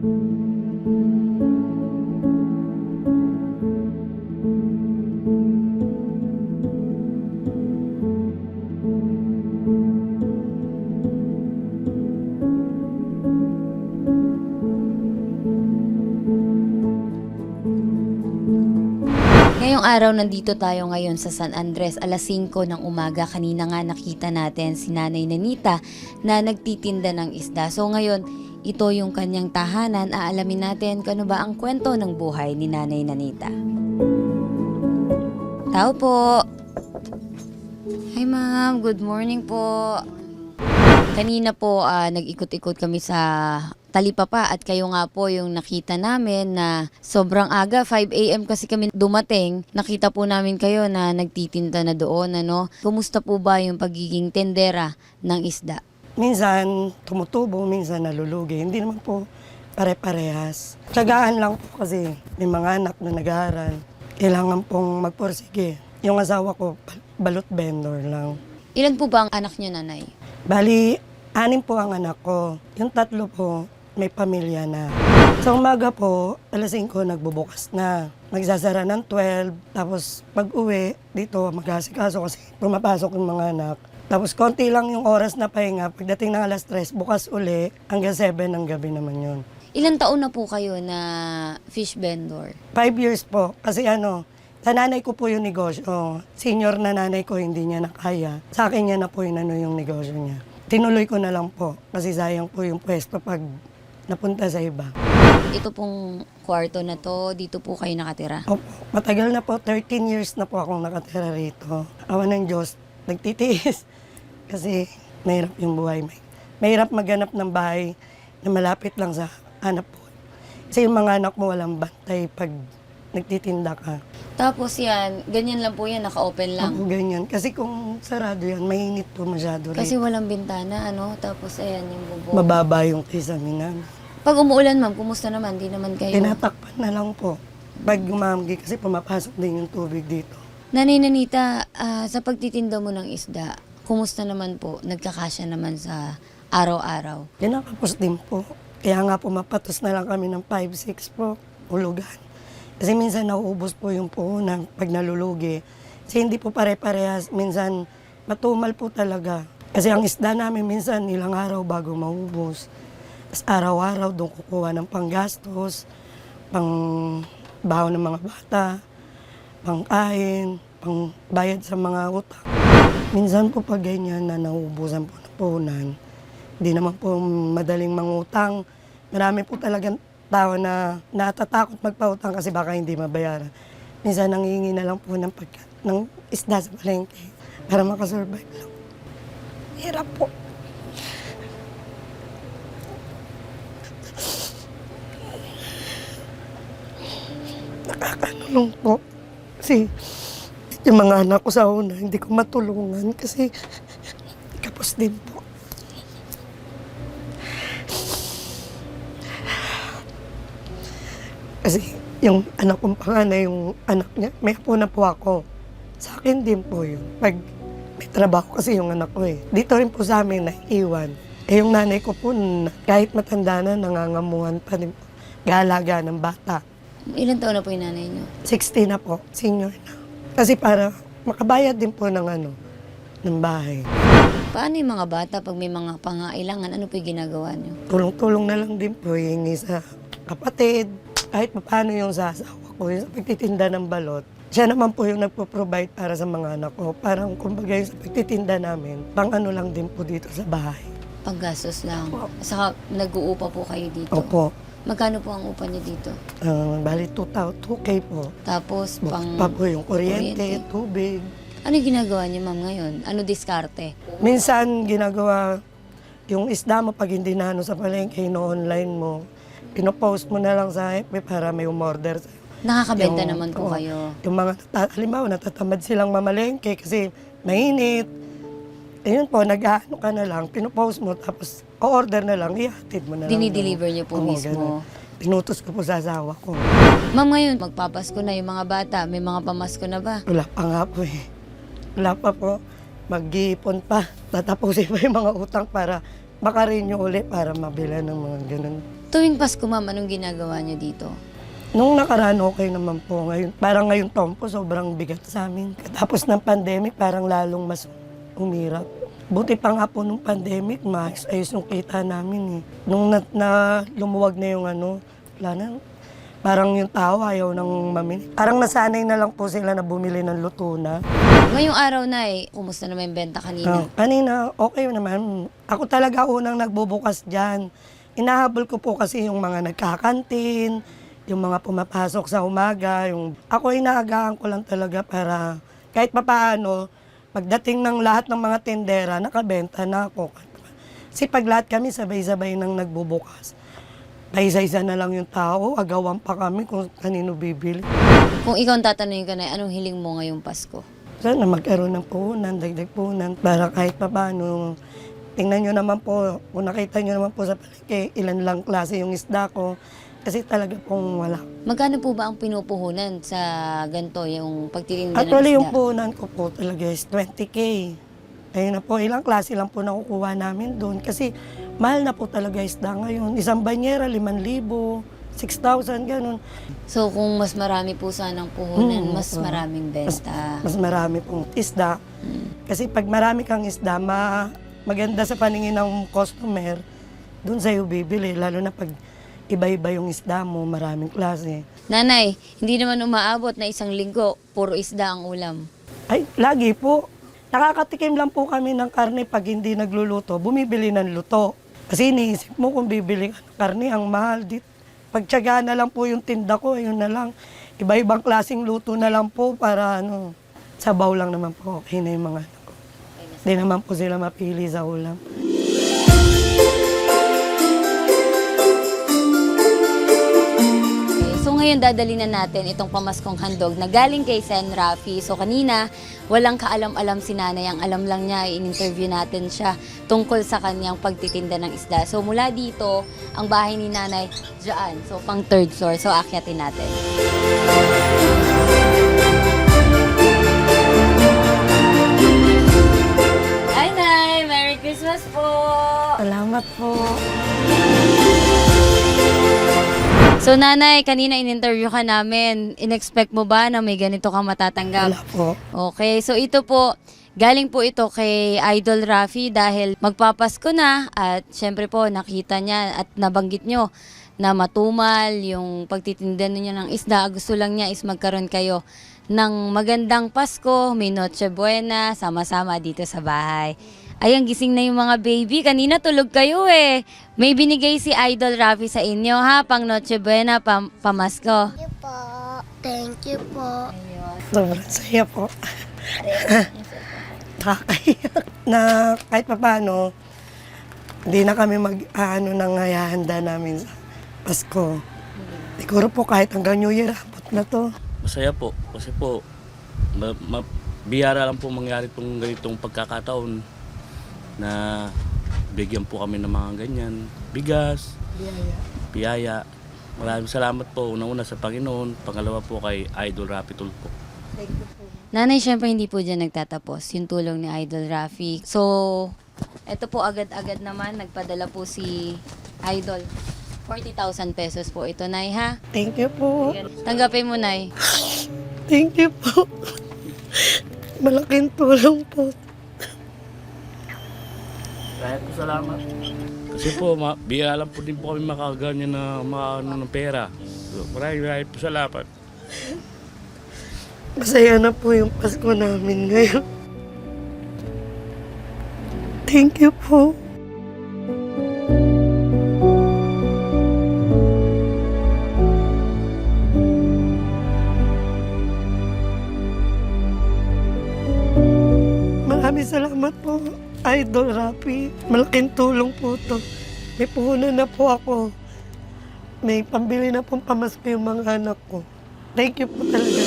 Ngayong araw, nandito tayo ngayon sa San Andres, alas 5 ng umaga. Kanina nga nakita natin si Nanay Nanita na nagtitinda ng isda. So ngayon, ito yung kanyang tahanan. Aalamin natin kung ano ba ang kwento ng buhay ni Nanay Nanita. Tao po! Hi ma'am, good morning po. Kanina po ah, nag-ikot-ikot kami sa Talipapa at kayo nga po yung nakita namin na sobrang aga, 5 a.m. kasi kami dumating. Nakita po namin kayo na nagtitinda na doon. Ano? Kumusta po ba yung pagiging tendera ng isda? Minsan tumutubo, minsan nalulugi. Hindi naman po pare-parehas. Tsagaan lang po kasi may mga anak na nag-aaral. Kailangan pong magporsige. Yung asawa ko, bal- balot vendor lang. Ilan po ba ang anak niyo, nanay? Bali, anim po ang anak ko. Yung tatlo po, may pamilya na. Sa umaga po, alas 5 nagbubukas na. Magsasara ng 12. Tapos pag uwi, dito mag-asikaso kasi pumapasok yung mga anak. Tapos konti lang yung oras na pahinga. Pagdating ng alas 3, bukas uli. Hanggang 7 ng gabi naman yun. Ilan taon na po kayo na fish vendor? Five years po. Kasi ano, sa nanay ko po yung negosyo. Senior na nanay ko, hindi niya na kaya. Sa akin niya na po yung ano yung negosyo niya. Tinuloy ko na lang po. Kasi sayang po yung pwesto pag napunta sa iba. Ito pong kwarto na to, dito po kayo nakatira. Opo, matagal na po, 13 years na po akong nakatira rito. Awa ng Diyos, nagtitiis. Kasi mahirap yung buhay. May, mahirap maghanap ng bahay na malapit lang sa hanap po. Kasi yung mga anak mo walang bantay pag nagtitinda ka. Tapos yan, ganyan lang po yan, naka-open lang. Ako ganyan. Kasi kung sarado yan, mainit po masyado Kasi rin. walang bintana, ano? Tapos ayan yung bubong. Mababa yung kisame namin. Pag umuulan, ma'am, kumusta naman? Di naman kayo. Tinatakpan na lang po. Pag gumamgi, kasi pumapasok din yung tubig dito. Nanay Nanita, ah, sa pagtitinda mo ng isda, kumusta naman po? Nagkakasya naman sa araw-araw. Kinakapos din po. Kaya nga pumapatos na lang kami ng 5-6 po, ulugan. Kasi minsan nauubos po yung puhunan pag nalulugi. Kasi hindi po pare-parehas. Minsan matumal po talaga. Kasi ang isda namin minsan ilang araw bago maubos. Tapos araw-araw doon kukuha ng panggastos, pang baho ng mga bata, pangkain, pang bayad sa mga utang. Minsan po pag ganyan na nauubusan po ng puhunan, hindi naman po madaling mangutang. Marami po talagang tao na natatakot magpautang kasi baka hindi mabayaran. Minsan nangingi na lang po ng, pagka, ng isda sa palengke para makasurvive lang. Hirap po. Nakakanulong po. Kasi yung mga anak ko sa una, hindi ko matulungan kasi kapos din po. Kasi yung anak kong panganay, yung anak niya, may apo na po ako. Sa akin din po yun. Pag may trabaho kasi yung anak ko eh. Dito rin po sa amin na iwan. Eh yung nanay ko po, kahit matanda na, nangangamuhan pa rin po. Galaga ng bata. Ilan taon na po yung nanay niyo? 60 na po, senior na. Kasi para makabayad din po ng ano, ng bahay. Paano yung mga bata pag may mga pangailangan? Ano po yung ginagawa niyo? Tulong-tulong na lang din po, hingi sa kapatid. Kahit paano yung sa asawa ko, yung sa pagtitinda ng balot. Siya naman po yung nagpo-provide para sa mga anak ko. Parang kumbaga yung sa pagtitinda namin, pang ano lang din po dito sa bahay. Panggastos lang. Saka nag-uupa po kayo dito. Opo. Magkano po ang upa niyo dito? Uh, bali 2,000, 2K po. Tapos pang... pa po yung kuryente, kuryente. tubig. Ano yung ginagawa niyo ma'am ngayon? Ano diskarte? Minsan ginagawa yung isda mo pag hindi na ano sa palengke, no-online mo. Pinopost mo na lang sa FB para may umorder sa'yo. Nakakabenta Yung- naman po oo. kayo. Yung mga, nata- halimbawa, natatamad silang mamalengke kasi mainit. Ayun po, nag-ano ka na lang, pinopost mo, tapos o-order na lang, ihatid mo na lang. Dinideliver niyo po Oo, mismo. ganun. Pinutos ko po sa asawa ko. Ma'am, ngayon, magpapasko na yung mga bata. May mga pamasko na ba? Wala pa nga po eh. Wala pa po. Mag-iipon pa. Tatapusin pa yung mga utang para Bakarinyo ulit para mabila ng mga ganun. Tuwing Pasko, ma'am, anong ginagawa niyo dito? Nung nakaraan, okay naman po. Ngayon, parang ngayon taon po, sobrang bigat sa amin. Tapos ng pandemic, parang lalong mas umirap. Buti pa nga po nung pandemic, mas ayos yung kita namin eh. Nung na, na lumuwag na yung ano, wala na, parang yung tao ayaw nang mamili. Parang nasanay na lang po sila na bumili ng luto na. Ngayong araw na eh, kumusta naman yung benta kanina? Ah, kanina, okay naman. Ako talaga unang nagbubukas dyan. Inahabol ko po kasi yung mga nagkakantin, yung mga pumapasok sa umaga. Yung... Ako inaagahan ko lang talaga para kahit papaano, pagdating ng lahat ng mga tindera, nakabenta na ako. Kasi pag lahat kami sabay-sabay nang nagbubukas, paisa-isa na lang yung tao, agawan pa kami kung kanino bibili. Kung ikaw ang tatanungin ko na, anong hiling mo ngayong Pasko? Sana magkaroon ng puhunan, dagdag puhunan, para kahit pa paano, tingnan nyo naman po, kung nakita nyo naman po sa palengke, ilan lang klase yung isda ko, kasi talaga pong wala. Magkano po ba ang pinupuhunan sa ganito, yung pagtitinda ng Actually, yung puhunan ko po talaga is 20K. Ayun na po, ilang klase lang po nakukuha namin doon. Kasi mahal na po talaga isda ngayon. Isang banyera, 5,000, 6,000, ganun. So kung mas marami po sanang puhunan, Mm, mas oo. maraming benta. Mas marami pong isda. Kasi pag marami kang isda, ma maganda sa paningin ng customer, doon sa'yo bibili. Lalo na pag iba-iba yung isda mo, maraming klase. Nanay, hindi naman umaabot na isang linggo, puro isda ang ulam. Ay, lagi po. Nakakatikim lang po kami ng karne pag hindi nagluluto, bumibili ng luto. Kasi iniisip mo kung bibili ka ng karne, ang mahal. Di, pagtyaga na lang po yung tinda ko, ayun na lang. Iba-ibang klaseng luto na lang po para ano, sabaw lang naman po. Okay na yung mga ko. Hindi naman po sila mapili sa ulam. Ngayon dadali na natin itong pamaskong handog na galing kay Sen Rafi. So kanina, walang kaalam-alam si nanay. Ang alam lang niya, in-interview natin siya tungkol sa kanyang pagtitinda ng isda. So mula dito, ang bahay ni nanay, dyan. So pang third floor. So akyatin natin. Hi, Nay! Merry Christmas po! Salamat po. So nanay, kanina in-interview ka namin. In-expect mo ba na may ganito kang matatanggap? Wala po. Okay, so ito po, galing po ito kay Idol Rafi dahil magpapasko na at syempre po nakita niya at nabanggit nyo na matumal yung pagtitinda niyo ng isda. Gusto lang niya is magkaroon kayo ng magandang Pasko, may Noche Buena, sama-sama dito sa bahay. Ayun, gising na yung mga baby. Kanina tulog kayo eh. May binigay si Idol Rafi sa inyo ha, pang Noche Buena, pam pamasko. Thank you po. Thank you po. Sobrang saya po. Nakakahiyak na kahit pa paano, hindi na kami mag, ano, nang hahanda namin sa Pasko. Siguro po kahit hanggang New Year, abot na to. Masaya po kasi po ma, ma- biyara lang po mangyari itong ganitong pagkakataon na bigyan po kami ng mga ganyan. Bigas, biyaya. Maraming salamat po unang-una sa Panginoon, pangalawa po kay Idol Rapitul po. Nanay, syempre hindi po dyan nagtatapos yung tulong ni Idol Rafi. So, eto po agad-agad naman, nagpadala po si Idol. 40,000 pesos po ito, Nay, ha? Thank you po. Tanggapin mo, Nay. Thank you po. Malaking tulong po. Kaya po salamat. Kasi po, ma- biyara lang po din po kami makaganyan na mga ano, ng pera. So, maraming maraming po salamat. Masaya na po yung Pasko namin ngayon. Thank you po. Maraming salamat po, Idol Rapi. Malaking tulong po to. May puhunan na po ako. May pambili na pong pamasko yung mga anak ko. Thank you po talaga.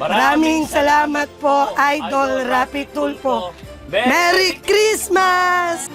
Maraming salamat po, Idol Rapi Tulpo. Merry Christmas!